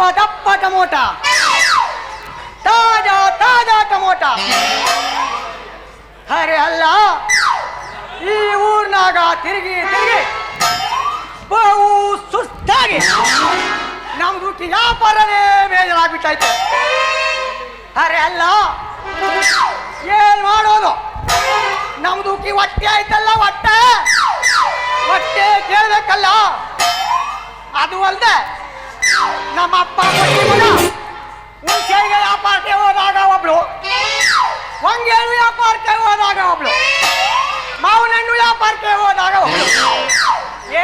ದಪ್ಪ ದಪ್ಪ ಟಮೋಟ. ತಾಜಾ ತಾಜಾ ಟಮೋಟ. ಅರೆ ಅಲ್ಲ, ಈ ಊರ್ನಾಗ ತಿರುಗಿ ತಿರುಗಿ ಬಹು ಸುಸ್ತಾಗಿ ನಮ್ದು ವ್ಯಾಪಾರನೇ ಬೇಜಾರಾಗ್ಬಿಟ್ಟೈತೆ ಅರೆ ಅಲ್ಲ, ಏನ್ ಮಾಡೋದು? ನಮ್ದು ಕಿ ಹೊಟ್ಟೆ ಆಯ್ತಲ್ಲ ಹೊಟ್ಟೆ? ಹೊಟ್ಟೆ ಕೇಳ್ಬೇಕಲ್ಲ? ಅದು ಅಲ್ದೆ ನಮ್ಮ ಅಪ್ಪ ಕೊಟ್ಟಿ ಮಗ ಹುಣಸೆಗೆ ವ್ಯಾಪಾರಕ್ಕೆ ಹೋದಾಗ ಒಬ್ಳು. ಹೊಂಗೇನು ವ್ಯಾಪಾರಕ್ಕೆ ಹೋದಾಗ ಒಬ್ಳು. ಮಾವನಣ್ಣು ವ್ಯಾಪಾರಕ್ಕೆ ಹೋದಾಗ ಒಬ್ಳು.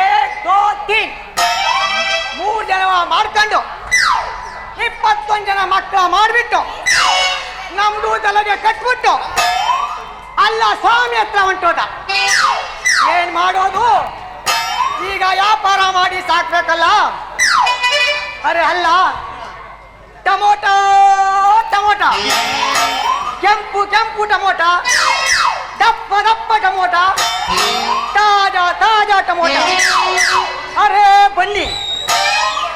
ಏಕ್ ಮೂರು ಜನ ಮಾಡ್ಕೊಂಡು ಇಪ್ಪತ್ತೊಂದು ಜನ ಮಕ್ಕಳ ಮಾಡಿಬಿಟ್ಟು ನಮ್ದು ತಲೆಗೆ ಕಟ್ಬಿಟ್ಟು ಅಲ್ಲ ಸ್ವಾಮಿ ಹತ್ರ ಹೊಂಟೋದ. ಏನ್ ಮಾಡೋದು? ಈಗ ವ್ಯಾಪಾರ ಮಾಡಿ ಸಾಕ್ಬೇಕಲ್ಲ? ಅರೆ ಅಲ್ಲ. Tomato, tomato. ಕೆಂಪು ಕೆಂಪು ಟಮೋಟ. ದಪ್ಪ ದಪ್ಪ ಟಮೋಟ. ತಾಜಾ ತಾಜಾ ಟಮೋಟ. ಅರೆ ಬನ್ನಿ.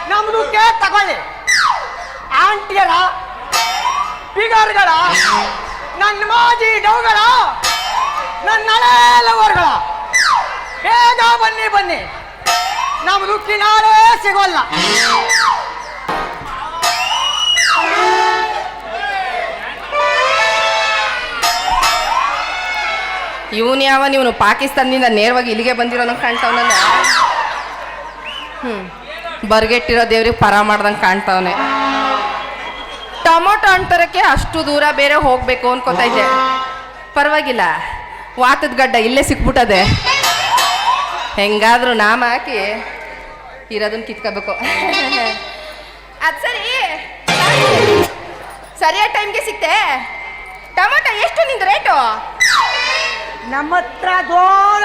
ನಮ್ದು ಕೇಕ್ ತಗೊಳ್ಳಿ. ಆಂಟಿಯರ ಫಿಗರ್ಗಳ ನನ್ನ ಮಾಜಿ ಡೌಗಳ ನನ್ನ ಹಳೆ ಲವರ್ಗಳ. ಬೇಗ ಬನ್ನಿ ಬನ್ನಿ. ನಮ್ದು ಕಿನಾರೇ ಸಿಗೋಲ್ಲ. ಇವನು ಯಾವ ಇವನು ಪಾಕಿಸ್ತಾನದಿಂದ ನೇರವಾಗಿ ಇಲ್ಲಿಗೆ ಬಂದಿರೋನ ಕಾಣ್ತಾವನಲ್ಲ. ಹ್ಮ್. ಬರ್ಗೆಟ್ಟಿರೋ ದೇವ್ರಿಗೆ ಪರ ಮಾಡ್ದಂಗೆ ಕಾಣ್ತಾವನೆ. ಟೊಮೊಟೊ ಅಂತರಕ್ಕೆ ತರಕ್ಕೆ ಅಷ್ಟು ದೂರ ಬೇರೆ ಹೋಗ್ಬೇಕು ಅನ್ಕೋತಾ ಇದ್ದೆ. ಪರವಾಗಿಲ್ಲ. ವಾತದ ಗಡ್ಡ ಇಲ್ಲೇ ಸಿಕ್ಬಿಟ್ಟದೆ. ಹೆಂಗಾದ್ರೂ ನಾಮ ಹಾಕಿ ಇರೋದನ್ನ ಕಿತ್ಕೋಬೇಕು. ಅದು ಸರಿ. ಸರಿಯಾದ ಟೈಮ್ಗೆ ಸಿಕ್ತೆ ಟೊಮೊಟೊ ಎಷ್ಟು ನಿಂದು ರೇಟು? ನಮ್ಮ ಹತ್ರ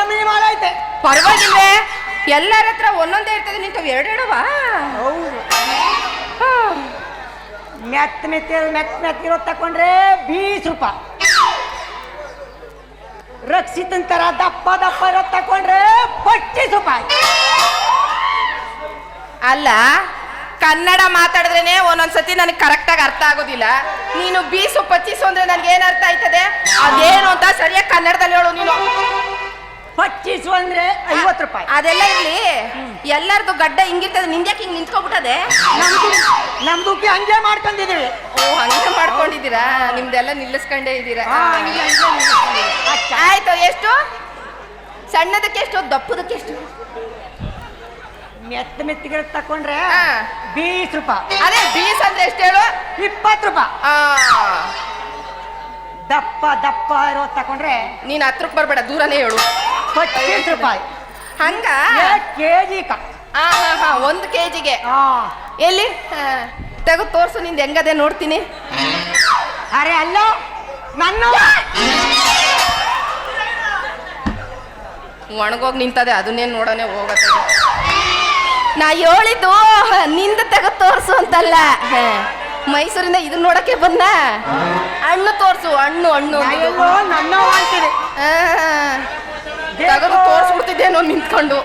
ಮೀಮಾಲ ಐತೆ. ಪರವಾಗಿಲ್ಲ ಎಲ್ಲರ ಹತ್ರ ಒಂದೊಂದೇ ಇರ್ತದೆ ನಿಂತವು ಎರಡೆರಡವಾ ಹೌದು. ಮೆತ್ತ ಮೆತ್ತ ಮೆತ್ತ ಮೆತ್ತಿರೋ ತಕೊಂಡ್ರೆ ಬೀಸ್ ರೂಪಾಯಿ ರಕ್ಷಿತನ್ ತರ ದಪ್ಪ ದಪ್ಪ ಇರೋ ತಕೊಂಡ್ರೆ ಪಚ್ಚೀಸ್ ರೂಪಾಯಿ ಅಲ್ಲ ಕನ್ನಡ ಮಾತಾಡಿದ್ರೇನೆ ಒಂದೊಂದ್ಸತಿ ನನಗೆ ಕರೆಕ್ಟಾಗಿ ಅರ್ಥ ಆಗೋದಿಲ್ಲ. ನೀನು ಬೀಸು ಪಚ್ಚೀಸು ಅಂದ್ರೆ ನನಗೆ ಏನು ಅರ್ಥ ಆಯ್ತದೆ? ಅದೇನು ಅಂತ ಸರಿಯಾಗಿ ಕನ್ನಡದಲ್ಲಿ ಹೇಳು ನೀನು. ಪಚ್ಚಿಸು ಅಂದ್ರೆ ಐವತ್ತು ರೂಪಾಯಿ. ಅದೆಲ್ಲ ಇರ್ಲಿ. ಎಲ್ಲರದು ಗಡ್ಡ ಹಿಂಗಿರ್ತದೆ ನಿಂದ್ಯಾಕೆ ಹಿಂಗೆ ನಿಂತ್ಕೊಬಿಟ್ಟದೆ? ನಮ್ದು ಹಂಗೆ ಮಾಡ್ಕೊಂಡಿದೀವಿ ಓ ಹಂಗೆ ಮಾಡ್ಕೊಂಡಿದ್ದೀರಾ? ನಿಮ್ದೆಲ್ಲ ನಿಲ್ಲಿಸ್ಕೊಂಡೇ ಇದ್ದೀರಾ? ಹಾ. ಆಯ್ತು ಎಷ್ಟು ಸಣ್ಣದಕ್ಕೆ ಎಷ್ಟು? ದಪ್ಪದಕ್ಕೆ ಎಷ್ಟು ಮೆತ್ತ ಮೆತ್ತಿಗೆ ತಕೊಂಡ್ರೆ. ಬೀಸ್ ರೂಪಾಯಿ ಅದೇ ಬೀಸ್ ಅಂದ್ರೆ ಎಷ್ಟು ಹೇಳು? ಇಪ್ಪತ್ತು ರೂಪಾಯಿ ದಪ್ಪ ದಪ್ಪ ಇರೋ ತಕೊಂಡ್ರೆ ನೀನ್ ಹತ್ರಕ್ ಬರ್ಬೇಡ ದೂರನೇ ಹೇಳು. ಪಚ್ಚೀಸ್ ರೂಪಾಯಿ. ಹಂಗ? ಕೆಜಿ ಕ. ಆ, ಹಾ ಹಾ ಒಂದು ಕೆ ಜಿಗೆ ಆ, ಎಲ್ಲಿ? ತೆಗೆದು ತೋರ್ಸು ನಿಂದ ಹೆಂಗದೆ ನೋಡ್ತೀನಿ. ಅರೆ ಅಲ್ಲ ನನ್ನ. ಒಣಗೋಗಿ ನಿಂತದೆ ಅದನ್ನೇನು ನೋಡೋಣ ಹೋಗತ್ತೆ. ನಾ ಹೇಳಿದ್ದು ನಿಂದ ತೆಗೆದು ತೋರಿಸು ಅಂತಲ್ಲ. ಹ. ಮೈಸೂರಿಂದ ಇದನ್ನ ನೋಡಕ್ಕೆ ಬಂದ? ಹಣ್ಣು ತೋರಿಸು ಹಣ್ಣು ಹಣ್ಣು. ತೆಗೆದು ತೋರ್ಸ್ಬಿಡ್ತಿದ್ದೇನೋ ನಿಂತ್ಕೊಂಡು.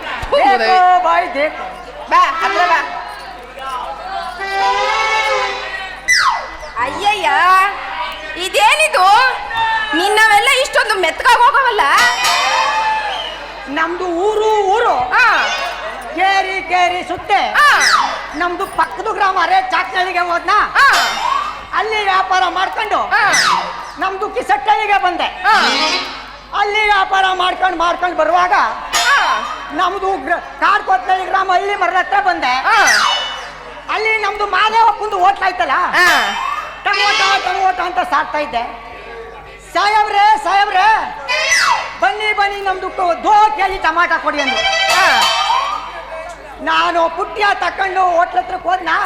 ಬಾ ಬಾ. ಅಯ್ಯಯ್ಯ ಇದೇನಿದು? ನಿನ್ನವೆಲ್ಲ ಇಷ್ಟೊಂದು ಮೆತ್ಕಾಗ ಹೋಗವಲ್ಲ? ನಮ್ದು ಊರು ಊರು. ಆ, ಕೇರಿ ಕೇರಿ ಸುತ್ತೆ. ನಮ್ದು ಪಕ್ಕದ ಗ್ರಾಮ ರೇ ಚಾಕ್ನಳ್ಳಿಗೆ ಹೋದ್ನಾ? ಅಲ್ಲಿ ವ್ಯಾಪಾರ ಮಾಡ್ಕೊಂಡು ನಮ್ದು ಕಿಸಟ್ಟಳ್ಳಿಗೆ ಬಂದೆ. ಅಲ್ಲಿ ವ್ಯಾಪಾರ ಮಾಡ್ಕೊಂಡು ಮಾಡ್ಕೊಂಡು ಬರುವಾಗ ನಮ್ದು ಗ್ರ- ಕಾಡ್ಕೊತ್ನಳ್ಳಿ ಗ್ರಾಮ ಹಳ್ಳಿ ಮರದ ಹತ್ರ ಬಂದೆ ಅಲ್ಲಿ ನಮ್ದು ಮಾದೇವಪ್ಪಂದು ಹೋಟ್ಲ ಆಯ್ತಲ್ಲ. ಟಮೋಟ ಟಮೋಟ ಅಂತ ಸಾಕ್ತಾ ಇದ್ದೆ. ಸಾಯಬ್ರೆ ಸಾಯಬ್ರೆ ಬನ್ನಿ ಬನ್ನಿ ನಮ್ದು ದೋ ಕೇಳಿ ಟಮಾಟ ಕೊಡಿ ಅಂದ್ರು ನಾನು ಪುಟ್ಯ ತಕೊಂಡು ಹೋಟ್ಲ ಹತ್ರಕ್ಕೆ ಹೋದ್ನಾ?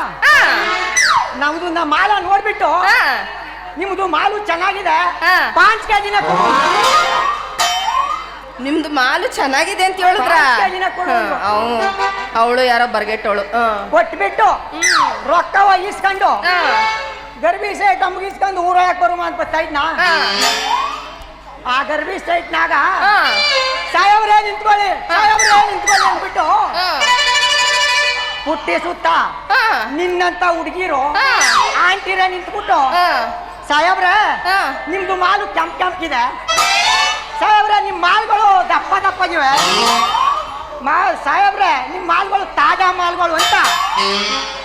ನಮ್ದು ನಮ್ಮ ಮಾಲ ನೋಡ್ಬಿಟ್ಟು. ನಿಮ್ದು ಮಾಲು ಚೆನ್ನಾಗಿದೆ. ಹಾ. ಪಾಂಚ್ ಕೆ ಜಿನ ನಿಮ್ದು ಮಾಲು ಚೆನ್ನಾಗಿದೆ ಅಂತ ಹೇಳಿದ್ರ? ಕೆಜಿನ. ಅವಳು ಯಾರೋ ಬರ್ಗೆಟ್ಟವಳು. ಕೊಟ್ಬಿಟ್ಟು ರೊಕ್ಕ ಒಯ್ಸ್ಕೊಂಡು ಆ, ಗರ್ಭಿ ಸೈಟ್ ಇಸ್ಕೊಂಡು ಊರಾಗ ಬರುವ ಅಂತ ಬರ್ತಾ ಇದ್ನಾ ಆ, ಗರ್ಭಿ ಸೈಟ್ನಾಗ ಸಾಯವ್ರೆ ನಿಂತ್ಕೊಳ್ಳಿ ಸಾಯವ್ರೇ ನಿಂತ್ಕೊಳ್ಳಿ ಅಂದ್ಬಿಟ್ಟು ಆ. ಮುಟ್ಟಿ ಸುತ್ತ? ಹಾ. ನಿನ್ನಂತ ಹುಡುಗಿರು. ಆಂಟಿರ ನಿಂತ್ಬಿಟ್ಟು? ಸಾಹೇಬ್ರ ಹಾ. ನಿಮ್ದು ಮಾಲು ಕೆಂಪ್ ಇದೆ. ಸಾಹೇಬ್ರ ನಿಮ್ ಮಾಲ್ಗಳು ದಪ್ಪ ದಪ್ಪಗಿವೆ. ಮಾ ಸಾಹೇಬ್ರೆ ನಿಮ್ ಮಾಲ್ಗಳು ತಾಜಾ ಮಾಲ್ಗಳು ಅಂತ.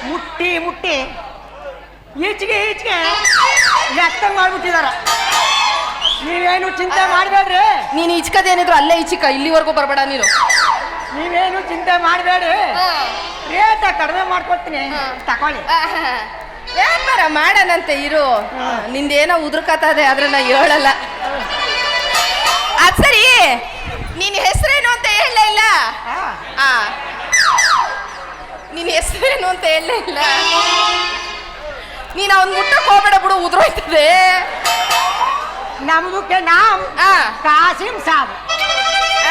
ಮುಟ್ಟಿ ಮುಟ್ಟಿ. ಈಚೆಗೆ ಈಚೆಗೆ ಎತ್ತಂಗ್ ಮಾಡ್ಬಿಟ್ಟಿದಾರ ನೀವೇನು ಚಿಂತೆ ಮಾಡಬೇಡ್ರಿ. ನೀನು ಇಚ್ಕದೇನಿದ್ರು ಅಲ್ಲೇ ಇಚ್ಚಿಕ ಇಲ್ಲಿವರೆಗೂ ಬರಬೇಡ ನೀನು. ನೀವೇನು ಚಿಂತೆ ಮಾಡಬೇಡ್ರಿ. ರೇಟ ಕಡಿಮೆ ಮಾಡ್ಕೊತೀನಿ ತಕೊಳ್ಳಿ ಏ ವ್ಯಾಪಾರ ಮಾಡನಂತೆ ಇರು. ನಿಂದೇನೋ ಉದುರ್ಕತ್ತದೆ ಆದ್ರೆ ನಾ ಹೇಳಲ್ಲ. ಅದ್ ಸರಿ. ನಿನ್ ಹೆಸರೇನು ಅಂತ ಹೇಳಲೇ ಇಲ್ಲ. ಆ. ನಿನ್ ಹೆಸರೇನು ಅಂತ ಹೇಳಲೇ ಇಲ್ಲ? ನೀನ್ ಅವ್ನ್ ಮುಟ್ಟಕ್ ಹೋಗ್ಬೇಡ ಬಿಡು ಉದುರೋಯ್ತದೆ. ನಮ್ದು ಕೆ ನಾಮ್ ಕಾಸಿಂ ಸಾಬ್.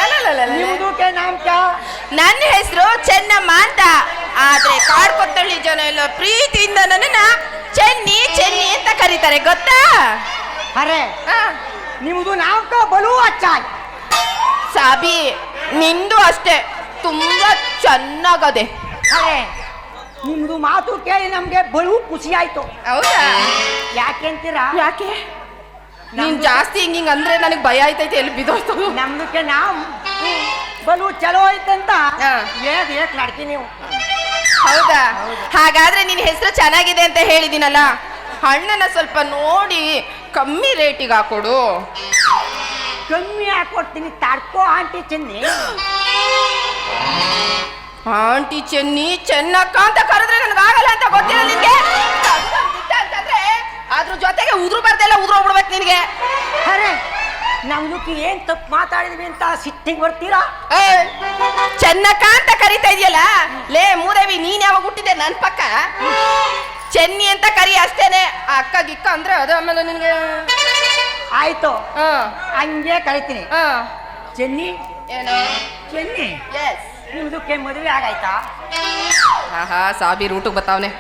ಅಲ್ಲ ನಿಮ್ದು ಕೆ ನಾಮ್ ಕ್ಯಾ? ನನ್ನ ಹೆಸರು ಚೆನ್ನಮ್ಮ ಅಂತ. ಆದ್ರೆ ಕಾಡ್ಕೊತ್ತಳ್ಳಿ ಜನ ಎಲ್ಲ ಪ್ರೀತಿಯಿಂದ ನನ್ನನ್ನ ಚೆನ್ನಿ ಚೆನ್ನಿ ಅಂತ ಕರೀತಾರೆ ಗೊತ್ತಾ? ಅರೆ ಆ, ನಿಮ್ದು ನಾವ್ಕ ಬಲು ಅಚ್ಚಾಯ್. ಸಾಬಿ ನಿಂದು ಅಷ್ಟೇ. ತುಂಬಾ ಚೆನ್ನಾಗದೆ. ಅರೆ ನಿಮ್ದು ಮಾತು ಕೇಳಿ ನಮ್ಗೆ ಬಲು ಖುಷಿ ಆಯ್ತು. ಹೌದಾ? ಯಾಕೆ ಅಂತೀರಾ? ಯಾಕೆ? ನೀನ್ ಜಾಸ್ತಿ ಹಿಂಗ್ ಹಿಂಗ್ ಅಂದ್ರೆ ನನಗೆ ಭಯ ಆಯ್ತೈತೆ ಎಲ್ಲಿ ಬಿದ್ದೋಯ್ತು? ನಮ್ದಕ್ಕೆ ನಾಮ್ ಬಲು ಚಲೋ ಆಯ್ತಂತ ಹಾ. ಏದ್ ಏಕ್ ಲಡ್ಕಿ ನೀವು. ಹೌದಾ? ಹಾಗಾದ್ರೆ ನಿನ್ನ ಹೆಸರು ಚೆನ್ನಾಗಿದೆ ಅಂತ ಹೇಳಿದಿನಲ್ಲ? ಹಣ್ಣನ್ನ ಸ್ವಲ್ಪ ನೋಡಿ ಕಮ್ಮಿ ರೇಟಿಗೆ ಹಾಕೊಡು. ಕಮ್ಮಿ ಹಾಕೊಡ್ತೀನಿ ತಡ್ಕೋ ಆಂಟಿ ಚೆನ್ನಿ. ಆಂಟಿ ಚೆನ್ನಿ ಚೆನ್ನಕ್ಕ ಅಂತ ಕರೆದ್ರೆ ಆಗಲ್ಲ ಅಂತ ಗೊತ್ತಿಲ್ಲ ನಿನ್ಗೆ? ಅಂತಂದ್ರೆ ಅದ್ರ ಜೊತೆಗೆ ಉದುರು ಬರ್ದೆಲ್ಲ ಉದುರೋಗ್ಬಿಡ್ಬೇಕು ನಿನಗೆ. ನಮ್ದು ಏನ್ ತಪ್ಪು ಮಾತಾಡಿದ್ವಿ ಅಂತ ಸಿಟ್ಟಿಗೆ ಬರ್ತೀರಾ? ಚೆನ್ನಕ್ಕ ಅಂತ ಕರಿತಾ ಇದೆಯಲ್ಲ? ಲೇ ಮೂರೇವಿ ನೀನ್ ಯಾವಾಗ ಹುಟ್ಟಿದೆ ನನ್ ಪಕ್ಕ? ಚೆನ್ನಿ ಅಂತ ಕರಿ ಅಷ್ಟೇನೆ. ಆ ಅಕ್ಕ ಗಿಕ್ಕ ಅಂದ್ರೆ ಅದು ಆಮೇಲೆ ನಿನ್ಗೆ ಆಯ್ತು. ಹಾ. ಹಂಗೆ ಕರಿತೀನಿ. ಹಾ. ಚೆನ್ನಿ? ಏನು? ಚೆನ್ನಿ? ಎಸ್ ನಿಮ್ದಕ್ಕೆ ಮದುವೆ ಆಗಾಯ್ತಾ? ಆಹಾ ಸಾಬಿ ರೂಟಿಗೆ ಬರ್ತಾವನೆ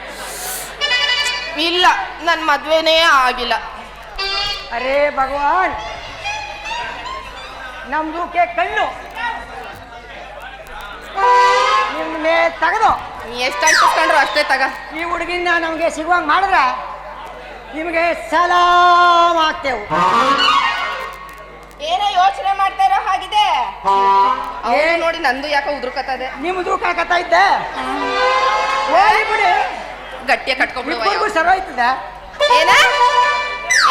ಇಲ್ಲ ನನ್ನ ಮದ್ವೆನೇ ಆಗಿಲ್ಲ. ಅರೇ ಭಗವಾನ್! ನಮ್ದು ಕೆ ಕಣ್ಣು. ನಿಮ್ಮೇ ತಗದು. ನೀ ಎಷ್ಟು ಅಂಟಿಸ್ಕೊಂಡ್ರು ಅಷ್ಟೇ ತಗ. ಈ ಹುಡುಗಿನ ನಮಗೆ ಸಿಗುವಂಗೆ ಮಾಡಿದ್ರೆ ನಿಮಗೆ ಸಲಾಮ್ ಆಗ್ತೇವು. ಏನೋ ಯೋಚನೆ ಮಾಡ್ತಾ ಇರೋ ಹಾಗಿದೆ? ಅವ್ರು ನೋಡಿ ನಂದು ಯಾಕೋ ಉದುರ್ಕತ್ತದೆ ನಿಮ್ದು ಕಾಕತ್ತಾ ಇದ್ದೆ? ಹೋಗಿ ಬಿಡಿ. ಗಟ್ಟಿಯ ಕಟ್ಕೊಂಡು ಇಬ್ಬರಿಗೂ ಸರ ಏನ?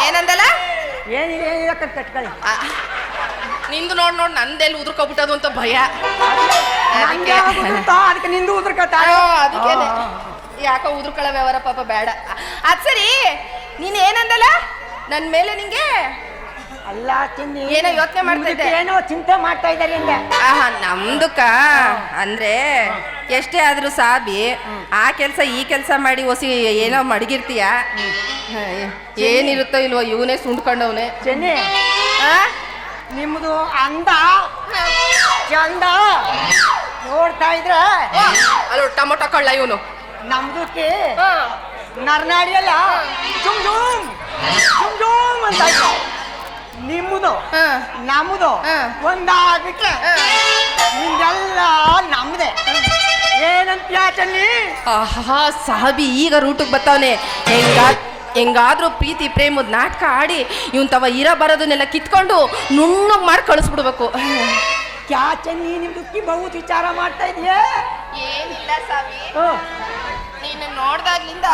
ಏನಂದಲ್ಲ? ಏನಿದೆ ಏನಿದೆ ಕಟ್ ಕಟ್ಕೊಳ್ಳಿ. ನಿಂದು ನೋಡ್ ನೋಡ್ ನಂದೆಲ್ಲಿ ಉದುರ್ಕೊಬಿಟ್ಟದು ಅಂತ ಭಯ. ಅದಕ್ಕೆ ಅದಕ್ಕೆ ನಿಂದು ಉದ್ರಕತ್ತಾ ಅದಕ್ಕೆ ಯಾಕೋ ಉದುರ್ಕೊಳ್ಳೋ ವ್ಯವಹಾರ ಪಾಪ ಬೇಡ. ಅದ್ ಸರಿ ನೀನ್ ಏನಂದಲ್ಲ? ನನ್ ಮೇಲೆ ನಿಂಗೆ ಅಲ್ಲ ತಿನ್ನಿ ಏನೋ ಯೋಚನೆ ಮಾಡ್ತಾ ಇದ್ದೆ. ಏನೋ ಚಿಂತೆ ಮಾಡ್ತಾ ಇದ್ದಾರೆ ಆಹಾ ನಮ್ದುಕ ಅಂದ್ರೆ ಎಷ್ಟೇ ಆದ್ರೂ ಸಾಬಿ ಆ ಕೆಲಸ ಈ ಕೆಲಸ ಮಾಡಿ ಹೊಸಿ ಏನೋ ಮಡಗಿರ್ತೀಯ? ಏನಿರುತ್ತೋ ಇಲ್ವೋ ಇವನೇ ಸುಂಡ್ಕೊಂಡವನೇ. ಚೆನ್ನಿ ಆ? ನಿಮ್ದು ಅಂದ? ಚಂದ ನೋಡ್ತಾ ಇದ್ರೆ? ಅಲ್ಲೋ ಟೊಮೊಟೊ ಕಳ್ಳ ಇವನು. ನಮ್ದಕ್ಕೆ ನರ್ನಾಡಿಯಲ್ಲ ಜುಮ್ ಜುಮ್. ಜುಮ್ ಜುಮ್ ಅಂತ ಇತ್ತು. ನಿಮ್ಮದು ನಮ್ಮದು ಒಂದಾಗಿಟ್ಟೆ ಒಂದಾಗ್ಬಿಟ್ರೆ ನಿಮ್ದೆಲ್ಲ ನಮ್ದೆ. ಏನಂತ ಯಾಚಲ್ಲಿ ಆಹಾ ಸಾಬಿ ಈಗ ರೂಟಿಗೆ ಬರ್ತಾವನೆ ಹೆಂಗ? ಹೆಂಗಾದ್ರೂ ಪ್ರೀತಿ ಪ್ರೇಮದ ನಾಟಕ ಆಡಿ ಇವನ್ ತವ ಇರ ಬರೋದನ್ನೆಲ್ಲ ಕಿತ್ಕೊಂಡು ನುಣ್ಣ ಮಾಡಿ ಕಳಿಸ್ಬಿಡ್ಬೇಕು ಕ್ಯಾಚೆ ನೀನು ದುಃಖಿ ಬಹುತ್ ವಿಚಾರ ಮಾಡ್ತಾ ಇದೆಯೇ ಏನಿಲ್ಲ ಸಾವಿ ನೀನು ನೋಡ್ದಾಗ್ಲಿಂದ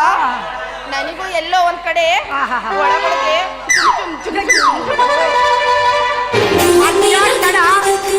ನನಗೂ ಎಲ್ಲೋ ಒಂದ್ ಕಡೆ ಆಹಾಹಾ. ಒಳಗೊಳಗೆ